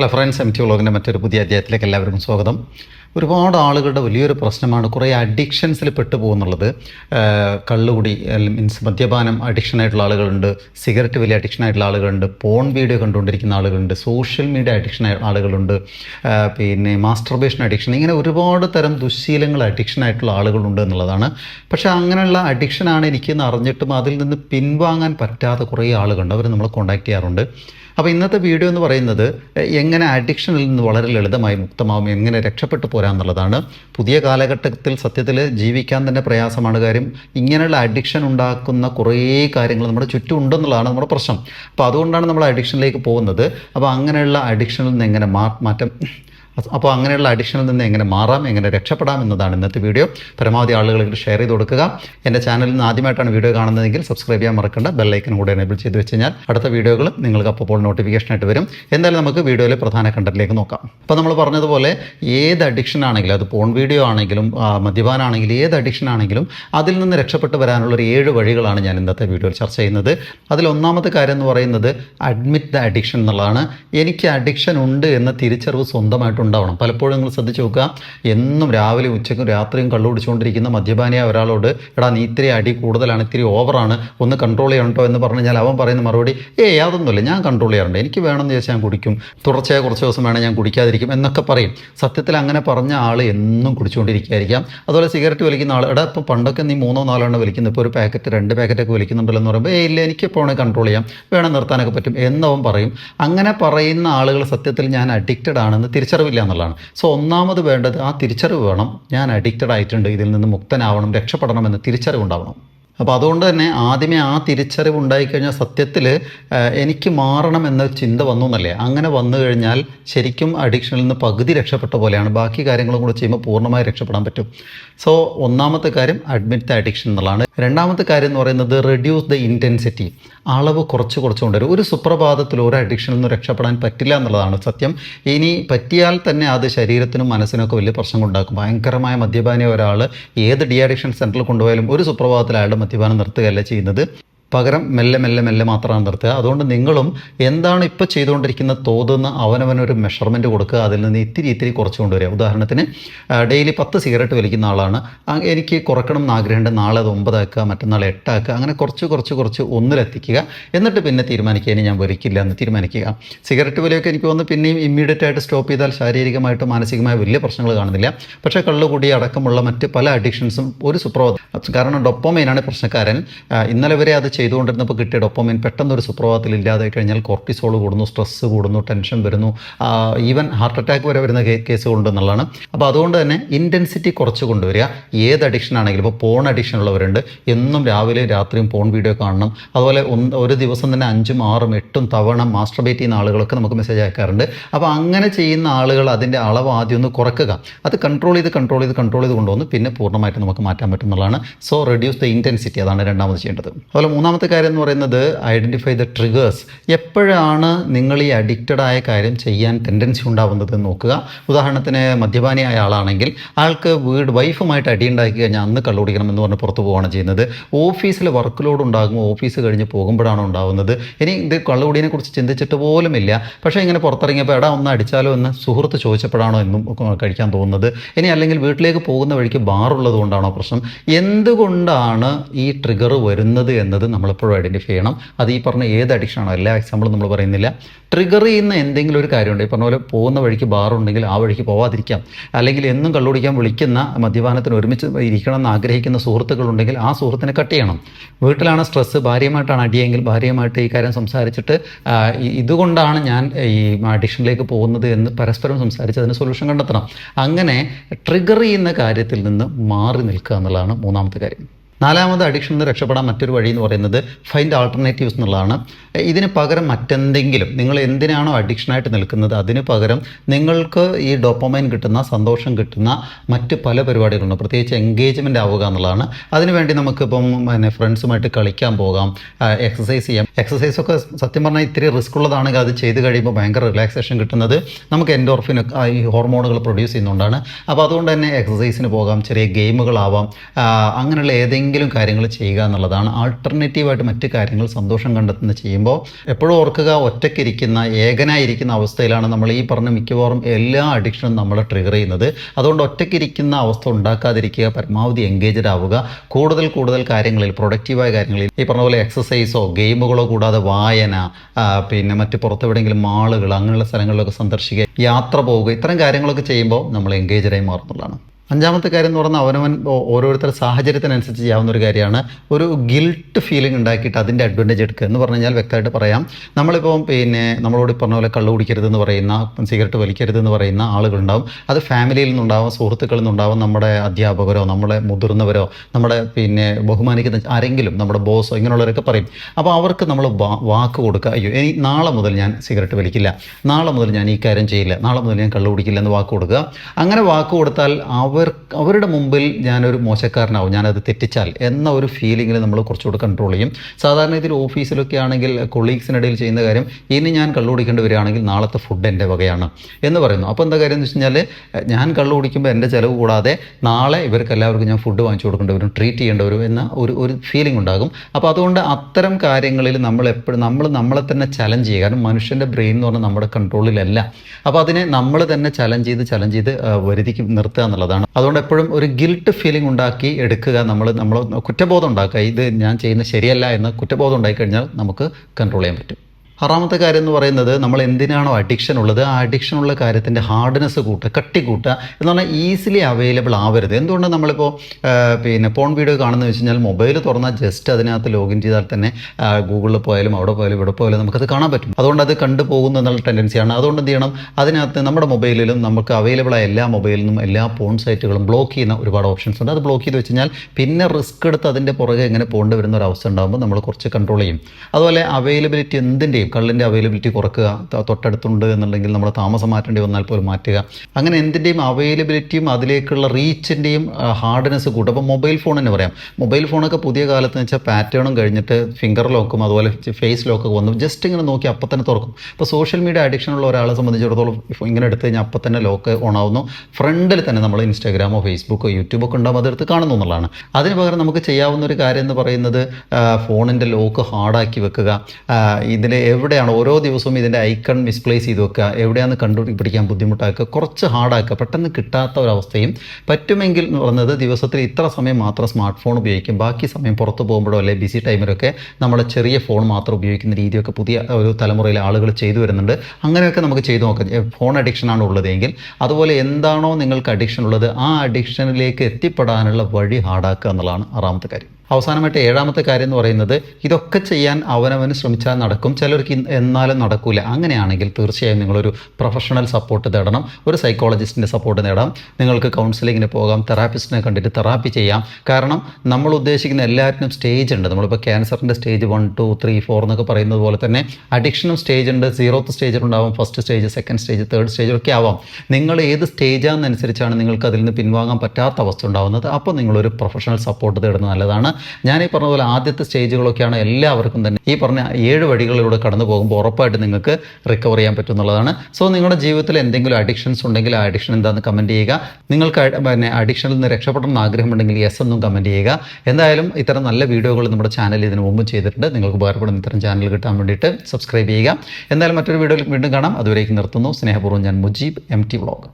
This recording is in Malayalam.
ഹലോ ഫ്രണ്ട്സ് എം ടി വ്ളോഗിന്റെ മറ്റൊരു പുതിയ അധ്യായത്തിലേക്ക് എല്ലാവർക്കും സ്വാഗതം. ഒരുപാട് ആളുകളുടെ വലിയൊരു പ്രശ്നമാണ് കുറേ അഡിക്ഷൻസിൽ പെട്ടുപോകുന്നുള്ളത്. കള്ളുകുടി മീൻസ് മദ്യപാനം അഡിക്ഷൻ ആയിട്ടുള്ള ആളുകളുണ്ട് സിഗരറ്റ് വലിയ അഡിക്ഷൻ ആയിട്ടുള്ള ആളുകളുണ്ട് പോൺ വീഡിയോ കണ്ടുകൊണ്ടിരിക്കുന്ന ആളുകളുണ്ട് സോഷ്യൽ മീഡിയ അഡിക്ഷൻ ആളുകളുണ്ട് പിന്നെ മാസ്റ്റർബേഷൻ അഡിക്ഷൻ ഇങ്ങനെ ഒരുപാട് തരം ദുശ്ശീലങ്ങൾ അഡിക്ഷൻ ആയിട്ടുള്ള ആളുകളുണ്ട് എന്നുള്ളതാണ്. പക്ഷേ അങ്ങനെയുള്ള അഡിക്ഷനാണ് എനിക്കെന്ന് അറിഞ്ഞിട്ടും അതിൽ നിന്ന് പിൻവാങ്ങാൻ പറ്റാത്ത കുറേ ആളുകളുണ്ട്. അവർ നമ്മളെ കോൺടാക്ട് ചെയ്യാറുണ്ട്. അപ്പോൾ ഇന്നത്തെ വീഡിയോ എന്ന് പറയുന്നത് എങ്ങനെ അഡിക്ഷനിൽ നിന്ന് വളരെ ലളിതമായി മുക്തമാവും എങ്ങനെ രക്ഷപ്പെട്ടു പോരാന്നുള്ളതാണ് പുതിയ കാലഘട്ടത്തിൽ സത്യത്തിൽ ജീവിക്കാൻ തന്നെ പ്രയാസമാണ് കാര്യം. ഇങ്ങനെയുള്ള അഡിക്ഷൻ ഉണ്ടാക്കുന്ന കുറേ കാര്യങ്ങൾ നമ്മുടെ ചുറ്റും ഉണ്ടെന്നുള്ളതാണ് നമ്മുടെ പ്രശ്നം. അപ്പോൾ അതുകൊണ്ടാണ് നമ്മൾ അഡിക്ഷനിലേക്ക് പോകുന്നത്. അപ്പോൾ അങ്ങനെയുള്ള അഡിക്ഷനിൽ നിന്ന് എങ്ങനെ മാറ്റം അപ്പോൾ അങ്ങനെയുള്ള അഡിക്ഷനിൽ നിന്ന് എങ്ങനെ മാറാം എങ്ങനെ രക്ഷപ്പെടാം എന്നതാണ് ഇന്നത്തെ വീഡിയോ പരമാവധി ആളുകൾക്ക് ഷെയർ ചെയ്ത് കൊടുക്കുക. എന്റെ ചാനലിൽ നിന്ന് ആദ്യമായിട്ടാണ് വീഡിയോ കാണുന്നതെങ്കിൽ സബ്സ്ക്രൈബ് ചെയ്യാൻ മറക്കേണ്ട. ബെല്ലൈക്കൻ കൂടെ എനേബിൾ ചെയ്ത് വെച്ച് കഴിഞ്ഞാൽ അടുത്ത വീഡിയോകൾ നിങ്ങൾക്ക് അപ്പോൾ നോട്ടിഫിക്കേഷൻ ആയിട്ട് വരും. എന്തായാലും നമുക്ക് വീഡിയോയിലെ പ്രധാന കണ്ടന്റിലേക്ക് നോക്കാം. അപ്പോൾ നമ്മൾ പറഞ്ഞതുപോലെ ഏത് അഡിക്ഷൻ ആണെങ്കിലും അത് പോൺ വീഡിയോ ആണെങ്കിലും മദ്യപാനാണെങ്കിലും ഏത് അഡിക്ഷൻ ആണെങ്കിലും അതിൽ നിന്ന് രക്ഷപ്പെട്ട് വരാനുള്ള ഒരു ഏഴ് വഴികളാണ് ഞാൻ ഇന്നത്തെ വീഡിയോയിൽ ചർച്ച ചെയ്യുന്നത്. അതിൽ ഒന്നാമത്തെ കാര്യം എന്ന് പറയുന്നത് അഡ്മിറ്റ് ദ അഡിക്ഷൻ എന്നുള്ളതാണ്. എനിക്ക് അഡിക്ഷൻ ഉണ്ട് എന്ന തിരിച്ചറിവ് സ്വന്തമായിട്ട് ഉണ്ടാവണം. പലപ്പോഴും നിങ്ങൾ ശ്രദ്ധിച്ച് നോക്കുക എന്നും രാവിലെ ഉച്ചയ്ക്കും രാത്രിയും കള്ളു കുടിച്ചുകൊണ്ടിരിക്കുന്ന മദ്യപാനിയായ ഒരാളോട് എടാ നീ ഇത്തിരി അടി കൂടുതലാണ് ഇത്തിരി ഓവറാണ് ഒന്ന് കൺട്രോൾ ചെയ്യണോ എന്ന് പറഞ്ഞു കഴിഞ്ഞാൽ അവൻ പറയുന്ന മറുപടി ഏ യാതൊന്നുമില്ല ഞാൻ കൺട്രോൾ ചെയ്യാറുണ്ട്. എനിക്ക് വേണമെന്ന് ചോദിച്ചാൽ ഞാൻ കുടിക്കും. തുടർച്ചയായ കുറച്ച് ദിവസം വേണം ഞാൻ കുടിക്കാതിരിക്കും എന്നൊക്കെ പറയും. സത്യത്തിൽ അങ്ങനെ പറഞ്ഞ ആൾ എന്നും കുടിച്ചുകൊണ്ടിരിക്കുകയായിരിക്കാം. അതുപോലെ സിഗരറ്റ് വലിക്കുന്ന ആൾ എടാ ഇപ്പോൾ പണ്ടൊക്കെ നീ മൂന്നോ നാലോ എണ്ണം വലിക്കുന്നത് ഇപ്പോൾ ഒരു പാക്കറ്റ് രണ്ട് പാക്കറ്റൊക്കെ വലിക്കുന്നുണ്ടല്ലോ എന്ന് പറയുമ്പോൾ ഏ ഇല്ല എനിക്ക് ഇപ്പോൾ കൺട്രോൾ ചെയ്യാം. വേണം നിർത്താനൊക്കെ പറ്റും എന്നവൻ പറയും. അങ്ങനെ പറയുന്ന ആളുകൾ സത്യത്തിൽ ഞാൻ അഡിക്റ്റഡ് ആണെന്ന് തിരിച്ചറിവില്ല എന്നുള്ളതാണ്. സോ ഒന്നാമത് വേണ്ടത് ആ തിരിച്ചറിവ് വേണം. ഞാൻ അഡിക്റ്റഡ് ആയിട്ടുണ്ട്. ഇതിൽ നിന്ന് മുക്തനാവണം രക്ഷപ്പെടണം എന്ന് തിരിച്ചറിവുണ്ടാവണം അപ്പോൾ അതുകൊണ്ട് തന്നെ ആദ്യമേ ആ തിരിച്ചറിവ് ഉണ്ടായിക്കഴിഞ്ഞാൽ സത്യത്തിൽ എനിക്ക് മാറണം എന്ന ചിന്ത വന്നു എന്നല്ലേ? അങ്ങനെ വന്നു കഴിഞ്ഞാൽ ശരിക്കും അഡിക്ഷനിൽ നിന്ന് പകുതി രക്ഷപ്പെട്ട പോലെയാണ്. ബാക്കി കാര്യങ്ങളും കൂടെ ചെയ്യുമ്പോൾ പൂർണമായി രക്ഷപ്പെടാൻ പറ്റും. സോ ഒന്നാമത്തെ കാര്യം അഡ്മിറ്റ് ദ അഡിക്ഷൻ എന്നുള്ളതാണ്. രണ്ടാമത്തെ കാര്യം എന്ന് പറയുന്നത് റെഡ്യൂസ് ദ ഇന്റൻസിറ്റി അളവ് കുറച്ച് കുറച്ച് കൊണ്ടുവരും ഒരു സുപ്രഭാതത്തിൽ ഒരു അഡിക്ഷനിൽ നിന്ന് രക്ഷപ്പെടാൻ പറ്റില്ല എന്നുള്ളതാണ് സത്യം. ഇനി പറ്റിയാൽ തന്നെ അത് ശരീരത്തിനും മനസ്സിനൊക്കെ വലിയ പ്രശ്നം ഉണ്ടാക്കും. ഭയങ്കരമായ മദ്യപാനിയ ഒരാൾ ഏത് ഡി അഡിക്ഷൻ സെന്ററിൽ കൊണ്ടുപോയാലും ഒരു സുപ്രഭാതത്തിൽ അയാളുടെ മദ്യപാനം നിർത്തുകയല്ല ചെയ്യുന്നത്. പകരം മെല്ലെ മെല്ലെ മെല്ലെ മാത്രമാണ് നിർത്തുക. അതുകൊണ്ട് നിങ്ങളും എന്താണ് ഇപ്പോൾ ചെയ്തുകൊണ്ടിരിക്കുന്ന തോതെന്ന് അവനവനൊരു മെഷർമെന്റ് കൊടുക്കുക. അതിൽ നിന്ന് ഇത്തിരി ഇത്തിരി കുറച്ച് കൊണ്ടുവരിക. ഉദാഹരണത്തിന് ഡെയിലി പത്ത് സിഗരറ്റ് വലിക്കുന്ന ആളാണ്. എനിക്ക് കുറക്കണം എന്ന് ആഗ്രഹമുണ്ട്. നാളെ അത് ഒമ്പതാക്കുക മറ്റന്നാൾ എട്ടാക്കുക അങ്ങനെ കുറച്ച് കുറച്ച് കുറച്ച് ഒന്നിലെത്തിക്കുക. എന്നിട്ട് പിന്നെ തീരുമാനിക്കുക. ഇനി ഞാൻ വലിക്കില്ല എന്ന് തീരുമാനിക്കുക. സിഗരറ്റ് വലിയൊക്കെ എനിക്ക് വന്ന് പിന്നെയും ഇമ്മീഡിയറ്റ് ആയിട്ട് സ്റ്റോപ്പ് ചെയ്താൽ ശാരീരികമായിട്ട് മാനസികമായ വലിയ പ്രശ്നങ്ങൾ കാണുന്നില്ല. പക്ഷേ കള്ളുകൂടി അടക്കമുള്ള മറ്റ് പല അഡിക്ഷൻസും ഒരു സുപ്രഭാതം. കാരണം ഡൊപ്പോമൈനാണ് പ്രശ്നക്കാരൻ. ഇന്നലെ വരെ അത് ചെയ്തുകൊണ്ടിരുന്നപ്പോൾ കിട്ടിയ ഡൊപ്പമിൻ പെട്ടെന്ന് ഒരു സുപ്രഭാതത്തിൽ ഇല്ലാതായി കഴിഞ്ഞാൽ കോർട്ടിസോൾ കൂടുന്നു സ്ട്രെസ്സ് കൂടുന്നു ടെൻഷൻ വരുന്നു. ഈവൻ ഹാർട്ട് അറ്റാക്ക് വരെ വരുന്ന കേസ് കേസുകളുണ്ട് എന്നുള്ളതാണ്. അപ്പോൾ അതുകൊണ്ട് തന്നെ ഇന്റൻസിറ്റി കുറച്ച് കൊണ്ടുവരിക. ഏത് അഡിക്ഷൻ ആണെങ്കിലും ഇപ്പോൾ പോൺ അഡിക്ഷൻ ഉള്ളവരുണ്ട്. എന്നും രാവിലെ രാത്രിയും പോൺ വീഡിയോ കാണണം. അതുപോലെ ഒരു ദിവസം തന്നെ അഞ്ചും ആറും എട്ടും തവണ മാസ്റ്റർബേറ്റ് ചെയ്യുന്ന ആളുകളൊക്കെ നമുക്ക് മെസ്സേജ് അയക്കാറുണ്ട്. അപ്പോൾ അങ്ങനെ ചെയ്യുന്ന ആളുകൾ അതിന്റെ അളവ് ആദ്യം ഒന്ന് കുറക്കുക. അത് കൺട്രോൾ ചെയ്ത് കൺട്രോൾ ചെയ്ത് കൺട്രോൾ ചെയ്ത് കൊണ്ടുവന്ന് പിന്നെ പൂർണമായിട്ട് നമുക്ക് മാറ്റാൻ പറ്റും എന്നുള്ളതാണ്. സോ റെഡ്യൂസ് ദ ഇന്റൻസിറ്റി അതാണ് രണ്ടാമത് ചെയ്യേണ്ടത്. അതുപോലെ മൂന്നാമത്തെ കാര്യം എന്ന് പറയുന്നത് ഐഡന്റിഫൈ ദ ട്രിഗേഴ്സ് എപ്പോഴാണ് നിങ്ങൾ ഈ അഡിക്റ്റഡ് ആയ കാര്യം ചെയ്യാൻ ടെൻഡൻസി ഉണ്ടാവുന്നത് നോക്കുക. ഉദാഹരണത്തിന് മദ്യപാനിയായ ആളാണെങ്കിൽ ആൾക്ക് വീട് വൈഫുമായിട്ട് അടി ഉണ്ടാക്കി കഴിഞ്ഞാൽ അന്ന് കള്ളുകുടിക്കണം എന്ന് പറഞ്ഞ് പുറത്ത് പോവുകയാണ് ചെയ്യുന്നത്. ഓഫീസിൽ വർക്ക് ലോഡ് ഉണ്ടാകുമ്പോൾ ഓഫീസ് കഴിഞ്ഞ് പോകുമ്പോഴാണ് ഉണ്ടാകുന്നത് ഇനി ഇത് കള്ളുകുടിയെ കുറിച്ച് ചിന്തിച്ചിട്ട് പോലുമില്ല പക്ഷേ ഇങ്ങനെ പുറത്തിറങ്ങിയപ്പോൾ എടാ ഒന്ന് അടിച്ചാലോ എന്ന് സുഹൃത്ത് ചോദിച്ചപ്പോഴാണോ എന്നും കഴിക്കാൻ തോന്നുന്നത്. ഇനി അല്ലെങ്കിൽ വീട്ടിലേക്ക് പോകുന്ന വഴിക്ക് ബാറുള്ളത് കൊണ്ടാണോ പ്രശ്നം? എന്തുകൊണ്ടാണ് ഈ ട്രിഗർ വരുന്നത് എന്നത് നമ്മളെപ്പോഴും ഐഡന്റിഫൈ ചെയ്യണം. അത് ഈ പറഞ്ഞ ഏത് അഡിക്ഷനാണോ എല്ലാ എക്സാമ്പിളും നമ്മൾ പറയുന്നില്ല. ട്രിഗർ ചെയ്യുന്ന എന്തെങ്കിലും ഒരു കാര്യമുണ്ട്. ഈ പറഞ്ഞ പോലെ പോകുന്ന വഴിക്ക് ബാറുണ്ടെങ്കിൽ ആ വഴിക്ക് പോവാതിരിക്കാം. അല്ലെങ്കിൽ എന്നും കള്ളുടിക്കാൻ വിളിക്കുന്ന മദ്യപാനത്തിന് ഒരുമിച്ച് ഇരിക്കണം എന്ന് ആഗ്രഹിക്കുന്ന സുഹൃത്തുക്കളുണ്ടെങ്കിൽ ആ സുഹൃത്തിനെ കട്ട് ചെയ്യണം. വീട്ടിലാണ് സ്ട്രെസ്സ് ഭാര്യയുമായിട്ടാണ് അടിയെങ്കിൽ ഭാര്യയുമായിട്ട് ഈ കാര്യം സംസാരിച്ചിട്ട് ഇതുകൊണ്ടാണ് ഞാൻ ഈ അഡിക്ഷനിലേക്ക് പോകുന്നത് എന്ന് പരസ്പരം സംസാരിച്ച് അതിന് സൊല്യൂഷൻ കണ്ടെത്തണം. അങ്ങനെ ട്രിഗർ ചെയ്യുന്ന കാര്യത്തിൽ നിന്ന് മാറി നിൽക്കുക എന്നുള്ളതാണ് മൂന്നാമത്തെ കാര്യം. നാലാമത് അഡിക്ഷനിൽ നിന്ന് രക്ഷപ്പെടാൻ മറ്റൊരു വഴി എന്ന് പറയുന്നത് ഫൈൻഡ് ആൾട്ടർനേറ്റീവ്സ് എന്നുള്ളതാണ്. ഇതിന് പകരം മറ്റെന്തെങ്കിലും നിങ്ങൾ എന്തിനാണോ അഡിക്ഷനായിട്ട് നിൽക്കുന്നത് അതിന് പകരം നിങ്ങൾക്ക് ഈ ഡോപ്പമൈൻ കിട്ടുന്ന സന്തോഷം കിട്ടുന്ന മറ്റ് പല പരിപാടികളുണ്ട്. പ്രത്യേകിച്ച് എൻഗേജ്മെന്റ് ആവുക എന്നുള്ളതാണ്. അതിനുവേണ്ടി നമുക്കിപ്പം പിന്നെ ഫ്രണ്ട്സുമായിട്ട് കളിക്കാൻ പോകാം എക്സസൈസ് ചെയ്യാം. എക്സസൈസ് ഒക്കെ സത്യം പറഞ്ഞാൽ ഇത്തിരി റിസ്ക് ഉള്ളതാണെങ്കിൽ അത് ചെയ്ത് കഴിയുമ്പോൾ ഭയങ്കര റിലാക്സേഷൻ കിട്ടുന്നത് നമുക്ക് എൻഡോർഫിൻ ഈ ഹോർമോണുകൾ പ്രൊഡ്യൂസ് ചെയ്യുന്നതുകൊണ്ടാണ്. അപ്പോൾ അതുകൊണ്ട് തന്നെ എക്സസൈസിന് പോകാം ചെറിയ ഗെയിമുകളാവാം അങ്ങനെയുള്ള ഏതെങ്കിലും എന്തെങ്കിലും കാര്യങ്ങൾ ചെയ്യുക എന്നുള്ളതാണ് ആൾട്ടർനേറ്റീവായിട്ട് മറ്റ് കാര്യങ്ങൾ സന്തോഷം കണ്ടെത്തുന്ന ചെയ്യുമ്പോൾ എപ്പോഴും ഓർക്കുക ഒറ്റയ്ക്കിരിക്കുന്ന ഏകനായിരിക്കുന്ന അവസ്ഥയിലാണ് നമ്മൾ ഈ പറഞ്ഞ മിക്കവാറും എല്ലാ അഡിക്ഷനും നമ്മളെ ട്രിഗർ ചെയ്യുന്നത്. അതുകൊണ്ട് ഒറ്റയ്ക്കിരിക്കുന്ന അവസ്ഥ ഉണ്ടാക്കാതിരിക്കുക പരമാവധി എൻഗേജഡ് ആവുക കൂടുതൽ കൂടുതൽ കാര്യങ്ങളിൽ പ്രൊഡക്റ്റീവായ കാര്യങ്ങളിൽ ഈ പറഞ്ഞ പോലെ എക്സസൈസോ ഗെയിമുകളോ കൂടാതെ വായന പിന്നെ മറ്റ് പുറത്തെവിടെയെങ്കിലും മാളുകൾ അങ്ങനെയുള്ള സ്ഥലങ്ങളിലൊക്കെ സന്ദർശിക്കുക യാത്ര പോവുക ഇത്തരം കാര്യങ്ങളൊക്കെ ചെയ്യുമ്പോൾ നമ്മൾ എൻഗേജഡായി മാറുന്നതാണ് അഞ്ചാമത്തെ കാര്യം എന്ന് പറഞ്ഞാൽ അവനവൻ ഓരോരുത്തർ സാഹചര്യത്തിനനുസരിച്ച് ചെയ്യാവുന്ന ഒരു കാര്യമാണ്. ഒരു ഗിൽട്ട് ഫീലിംഗ് ഉണ്ടാക്കിയിട്ട് അതിന്റെ അഡ്വാന്റേജ് എടുക്കുക എന്ന് പറഞ്ഞു കഴിഞ്ഞാൽ വ്യക്തമായിട്ട് പറയാം. നമ്മളിപ്പോൾ പിന്നെ നമ്മളോട് പറഞ്ഞ പോലെ കള്ളു കുടിക്കരുതെന്ന് പറയുന്ന സിഗരറ്റ് വലിക്കരുതെന്ന് പറയുന്ന ആളുകളുണ്ടാവും. അത് ഫാമിലിയിൽ നിന്നുണ്ടാവും സുഹൃത്തുക്കളിൽ നിന്നുണ്ടാവും നമ്മുടെ അധ്യാപകരോ നമ്മളെ മുതിർന്നവരോ നമ്മുടെ പിന്നെ ബഹുമാനിക്കുന്ന ആരെങ്കിലും നമ്മുടെ ബോസോ ഇങ്ങനെയുള്ളവരൊക്കെ പറയും. അപ്പോൾ അവർക്ക് നമ്മൾ വാക്ക് കൊടുക്കുക. അയ്യോ ഇനി നാളെ മുതൽ ഞാൻ സിഗരറ്റ് വലിക്കില്ല. നാളെ മുതൽ ഞാൻ ഈ കാര്യം ചെയ്യില്ല. നാളെ മുതൽ ഞാൻ കള്ളു കുടിക്കില്ല എന്ന് വാക്ക് കൊടുക്കുക. അങ്ങനെ വാക്ക് കൊടുത്താൽ അവർ അവരുടെ മുമ്പിൽ ഞാനൊരു മോശക്കാരനാവും ഞാനത് തെറ്റിച്ചാൽ എന്ന ഒരു ഫീലിങ്ങിൽ നമ്മൾ കുറച്ചുകൂടെ കൺട്രോൾ ചെയ്യും. സാധാരണ ഇതിൽ ഓഫീസിലൊക്കെ ആണെങ്കിൽ കൊളീഗ്സിനിടയിൽ ചെയ്യുന്ന കാര്യം ഇനി ഞാൻ കള്ളു കുടിക്കേണ്ടി വരികയാണെങ്കിൽ നാളത്തെ ഫുഡ് എന്റെ വകയാണ് എന്ന് പറയുന്നു. അപ്പോൾ എന്താ കാര്യം എന്ന് വെച്ച് കഴിഞ്ഞാൽ ഞാൻ കള്ളു കുടിക്കുമ്പോൾ എന്റെ ചിലവ് കൂടാതെ നാളെ ഇവർക്ക് എല്ലാവർക്കും ഞാൻ ഫുഡ് വാങ്ങിച്ചു കൊടുക്കേണ്ടി വരും ട്രീറ്റ് ചെയ്യേണ്ടി വരും എന്ന ഒരു ഒരു ഫീലിംഗ് ഉണ്ടാകും. അപ്പോൾ അതുകൊണ്ട് അത്തരം കാര്യങ്ങളിൽ നമ്മൾ എപ്പോഴും നമ്മൾ നമ്മളെ തന്നെ ചലഞ്ച് ചെയ്യുക. കാരണം മനുഷ്യന്റെ ബ്രെയിൻ എന്ന് പറഞ്ഞാൽ നമ്മുടെ കൺട്രോളിലല്ല അപ്പോൾ അതിനെ നമ്മൾ തന്നെ ചലഞ്ച് ചെയ്ത് ചലഞ്ച് ചെയ്ത് വരുതിക്ക് നിർത്തുക എന്നുള്ളതാണ്. അതുകൊണ്ട് എപ്പോഴും ഒരു ഗിൽട്ട് ഫീലിംഗ് ഉണ്ടാക്കി എടുക്കുക നമ്മൾ നമ്മൾ കുറ്റബോധം ഉണ്ടാക്കുക. ഇത് ഞാൻ ചെയ്യുന്നത് ശരിയല്ല എന്ന് കുറ്റബോധം ഉണ്ടായിക്കഴിഞ്ഞാൽ നമുക്ക് കൺട്രോൾ ചെയ്യാൻ പറ്റും. ആറാമത്തെ കാര്യം എന്ന് പറയുന്നത് നമ്മൾ എന്തിനാണോ അഡിക്ഷൻ ഉള്ളത്? ആ അഡിക്ഷൻ ഉള്ള കാര്യത്തിന്റെ ഹാർഡ്നെസ് കൂട്ടുക കട്ടി കൂട്ടുക എന്ന് പറഞ്ഞാൽ ഈസിലി അവൈലബിൾ ആവരുത്. എന്തുകൊണ്ട് നമ്മളിപ്പോൾ പിന്നെ പോൺ വീഡിയോ കാണുന്നത് വെച്ച് കഴിഞ്ഞാൽ മൊബൈൽ തുറന്നാൽ ജസ്റ്റ് അതിനകത്ത് ലോഗിൻ ചെയ്താൽ തന്നെ ഗൂഗിളിൽ പോയാലും അവിടെ പോയാലും ഇവിടെ പോയാലും നമുക്കത് കാണാൻ പറ്റും. അതുകൊണ്ട് അത് കണ്ടു പോകുന്ന എന്നുള്ള ടെൻഡൻസിയാണ് അതുകൊണ്ട് എന്ത് ചെയ്യണം? അതിനകത്ത് നമ്മുടെ മൊബൈലിലും നമുക്ക് അവൈലബിൾ ആയ എല്ലാ മൊബൈലിൽ നിന്നും എല്ലാ പോൺ സൈറ്റുകളും ബ്ലോക്ക് ചെയ്യുന്ന ഒരുപാട് ഓപ്ഷൻസ് ഉണ്ട്. അത് ബ്ലോക്ക് ചെയ്ത് വെച്ച് കഴിഞ്ഞാൽ പിന്നെ റിസ്ക് എടുത്ത് അതിന്റെ പുറകെ ഇങ്ങനെ പോകേണ്ടി വരുന്ന ഒരു അവസ്ഥ ഉണ്ടാകുമ്പോൾ നമ്മൾ കുറച്ച് കൺട്രോൾ ചെയ്യും. അതുപോലെ അവൈലബിലിറ്റി എന്തിന്റെയും കള്ളിന്റെ അവൈലബിലിറ്റി കുറക്കുക തൊട്ടടുത്തുണ്ട് എന്നുണ്ടെങ്കിൽ നമ്മൾ താമസം മാറ്റേണ്ടി വന്നാൽ പോലും മാറ്റുക. അങ്ങനെ എന്തിന്റെയും അവൈലബിലിറ്റിയും അതിലേക്കുള്ള റീച്ചിന്റെയും ഹാർഡ്നെസ് കൂട്ടും. അപ്പോൾ മൊബൈൽ ഫോൺ തന്നെ പറയാം. മൊബൈൽ ഫോണൊക്കെ പുതിയ കാലത്ത് എന്ന് വെച്ചാൽ പാറ്റേണും കഴിഞ്ഞിട്ട് ഫിംഗർ ലോക്കും അതുപോലെ ഫേസ് ലോക്കൊക്കെ വന്നു. ജസ്റ്റ് ഇങ്ങനെ നോക്കി അപ്പം തന്നെ തുറക്കും. ഇപ്പോൾ സോഷ്യൽ മീഡിയ അഡിക്ഷൻ ഉള്ള ഒരാളെ സംബന്ധിച്ചിടത്തോളം ഇങ്ങനെ എടുത്ത് കഴിഞ്ഞാൽ അപ്പം തന്നെ ലോക്ക് ഓൺ ആവുന്നു. ഫ്രണ്ടിൽ തന്നെ നമ്മൾ ഇൻസ്റ്റാഗ്രാമോ ഫേസ്ബുക്കോ യൂട്യൂബൊക്കെ ഉണ്ടാകും അതെടുത്ത് കാണുന്നു എന്നുള്ളതാണ്. അതിന് പകരം നമുക്ക് ചെയ്യാവുന്ന ഒരു കാര്യം എന്ന് പറയുന്നത് ഫോണിന്റെ ലോക്ക് ഹാർഡാക്കി വെക്കുക. ഇതിൽ എവിടെയാണ് ഓരോ ദിവസവും ഇതിന്റെ ഐക്കൺ മിസ്പ്ലേസ് ചെയ്ത് വെക്കുക എവിടെയാണ് കണ്ടുപിടിക്കാൻ ബുദ്ധിമുട്ടാക്കുക കുറച്ച് ഹാർഡാക്കുക പെട്ടെന്ന് കിട്ടാത്ത ഒരവസ്ഥയും പറ്റുമെങ്കിൽ എന്ന് പറയുന്നത് ദിവസത്തിൽ ഇത്ര സമയം മാത്രം സ്മാർട്ട് ഫോൺ ഉപയോഗിക്കും. ബാക്കി സമയം പുറത്ത് പോകുമ്പോഴോ അല്ലെങ്കിൽ ബിസി ടൈമിലൊക്കെ നമ്മുടെ ചെറിയ ഫോൺ മാത്രം ഉപയോഗിക്കുന്ന രീതിയൊക്കെ പുതിയ ഒരു തലമുറയിലെ ആളുകൾ ചെയ്തു വരുന്നുണ്ട്. അങ്ങനെയൊക്കെ നമുക്ക് ചെയ്തു നോക്കാം. ഫോൺ ഫോൺ അഡിക്ഷനാണ് ഉള്ളതെങ്കിൽ അതുപോലെ എന്താണോ നിങ്ങൾക്ക് അഡിക്ഷൻ ഉള്ളത് ആ അഡിക്ഷനിലേക്ക് എത്തിപ്പെടാനുള്ള വഴി ഹാർഡാക്കുക എന്നുള്ളതാണ് ആറാമത്തെ കാര്യം. അവസാനമായിട്ട് ഏഴാമത്തെ കാര്യം എന്ന് പറയുന്നത് ഇതൊക്കെ ചെയ്യാൻ അവനവന് ശ്രമിച്ചാൽ നടക്കും ചിലർക്ക് എന്നാലും നടക്കൂല. അങ്ങനെയാണെങ്കിൽ തീർച്ചയായും നിങ്ങളൊരു പ്രൊഫഷണൽ സപ്പോർട്ട് തേടണം ഒരു സൈക്കോളജിസ്റ്റിന്റെ സപ്പോർട്ട് നേടാം. നിങ്ങൾക്ക് കൗൺസിലിങ്ങിന് പോകാം തെറാപ്പിസ്റ്റിനെ കണ്ടിട്ട് തെറാപ്പി ചെയ്യാം. കാരണം നമ്മൾ ഉദ്ദേശിക്കുന്ന എല്ലാറ്റിനും സ്റ്റേജ് ഉണ്ട്. നമ്മളിപ്പോൾ ക്യാൻസറിന്റെ stage one two three four എന്നൊക്കെ പറയുന്നത് പോലെ തന്നെ അഡിക്ഷനും സ്റ്റേജ് ഉണ്ട്. സീറോത്ത് സ്റ്റേജ് ഉണ്ടാവും first stage second stage third stage ഒക്കെ ആവാം. നിങ്ങൾ ഏത് സ്റ്റേജാണെന്നനുസരിച്ചാണ് നിങ്ങൾക്ക് അതിൽ നിന്ന് പിൻവാങ്ങാൻ പറ്റാത്ത അവസ്ഥ ഉണ്ടാകുന്നത് അപ്പോൾ നിങ്ങളൊരു പ്രൊഫഷണൽ സപ്പോർട്ട് തേടുന്നത് നല്ലതാണ്. ഞാൻ ഈ പറഞ്ഞ പോലെ ആദ്യത്തെ സ്റ്റേജുകളൊക്കെയാണ് എല്ലാവർക്കും തന്നെ ഈ പറഞ്ഞ ഏഴ് വഴികളിലൂടെ കടന്നു പോകുമ്പോൾ ഉറപ്പായിട്ട് നിങ്ങൾക്ക് റിക്കവർ ചെയ്യാൻ പറ്റുന്നുള്ളതാണ് സോ നിങ്ങളുടെ ജീവിതത്തിൽ എന്തെങ്കിലും അഡിക്ഷൻസ് ഉണ്ടെങ്കിൽ ആ അഡിക്ഷൻ എന്താണെന്ന് കമന്റ് ചെയ്യുക. നിങ്ങൾക്ക് പിന്നെ അഡിക്ഷനിൽ നിന്ന് രക്ഷപ്പെടണമെന്ന് ആഗ്രഹമുണ്ടെങ്കിൽ യെസ് എന്നും കമന്റ് ചെയ്യുക. എന്തായാലും ഇത്തരം നല്ല വീഡിയോകൾ നമ്മുടെ ചാനൽ ഇതിനു മുമ്പ് ചെയ്തിട്ടുണ്ട്. നിങ്ങൾക്ക് ഉപകാരപ്പെടുന്ന ഇത്തരം ചാനൽ കിട്ടാൻ വേണ്ടിയിട്ട് സബ്സ്ക്രൈബ് ചെയ്യുക. എന്തായാലും മറ്റൊരു വീഡിയോയിൽ വീണ്ടും കാണാം. അതുവരേക്ക് നിർത്തുന്നു. സ്നേഹപൂർവം ഞാൻ മുജീബ് എം ടി വ്ളോഗ്